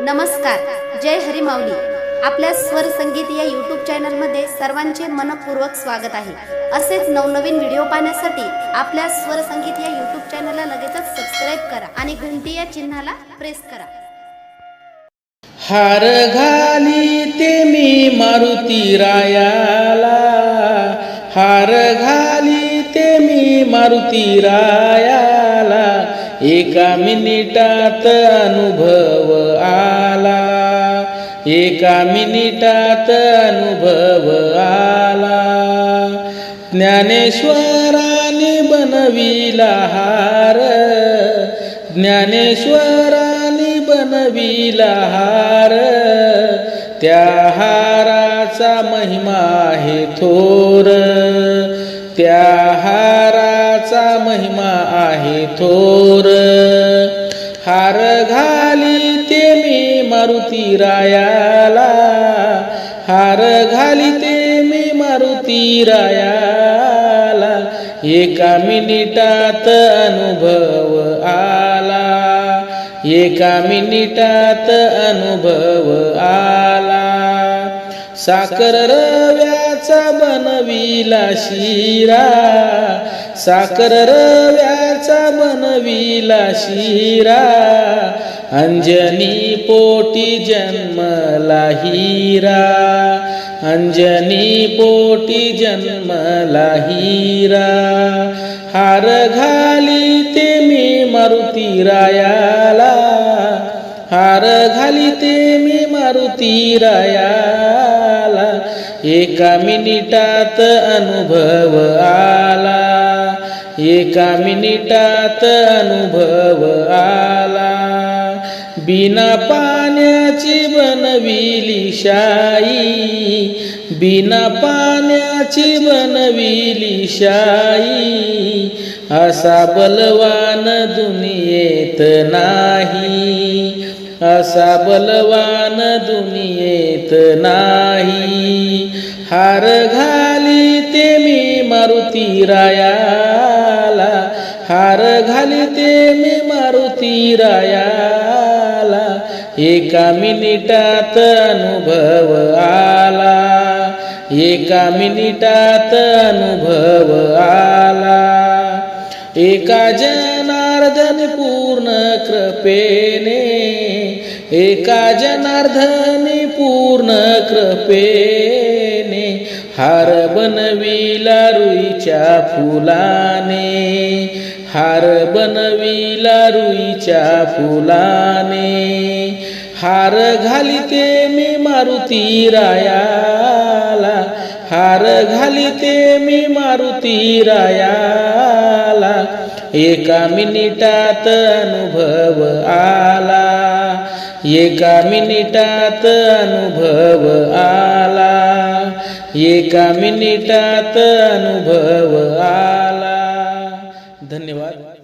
नमस्कार जय हरी माऊली. आपल्या स्वर संगीत या यूट्यूब चॅनलमध्ये सर्वांचे मनपूर्वक स्वागत आहे. असेच नवनवीन व्हिडिओ पाहण्यासाठी आपल्या स्वर संगीत या यूट्यूब चॅनलला लगेचच सबस्क्राईब करा आणि घंटी या चिन्हाला प्रेस करा. हार घाली ते मी मारुती रायाला. हार घाली ते मी मारुती रायाला. एका मिनिटात अनुभव आला. एका मिनिटात अनुभव आला. ज्ञानेश्वराने बनविला हार. ज्ञानेश्वराने बनविला हार. त्या हाराचा महिमा आहे थोर. त्या हाराचा महिमा आहे थोर. हार घाली ते मी मारुती रायाला. हार घाली ते मी मारुती रायाला. एका मिनिटात अनुभव आला. एका मिनिटात अनुभव आला. साखर रव्याचा बनविला शिरा. साखर रव्या रव्याचा बनविला शिरा. अंजनी पोटी जन्मला हिरा. अंजनी पोटी जन्मला हिरा. हार घाली ते मी मारुती रायाला. हार घाली ते मी मारुती रायाला. एका मिनिटात अनुभव आला. एका मिनिटात अनुभव आला. बिना पाण्याची बनविली शाई बिना पाण्याची बनविली शाई असा बलवान दुनियेत नाही. असा बलवान दुनियेत नाही. हार घाली ते मी मारुती राया. हार घालिते मी मारुती रायाला. एका मिनिटात अनुभव आला. एका मिनिटात अनुभव आला. एका जनार्दन पूर्ण कृपेने एका जनार्दनी पूर्ण कृपेने हार बनविला रुईच्या फुलाने. हार बनविला रुईच्या फुलाने. हार घालिते मी मारुती रायाला. हार घालिते मी मारुती रायाला. एका मिनिटात अनुभव आला. एका मिनिटात अनुभव आला. एका मिनिटात अनुभव आला. धन्यवाद.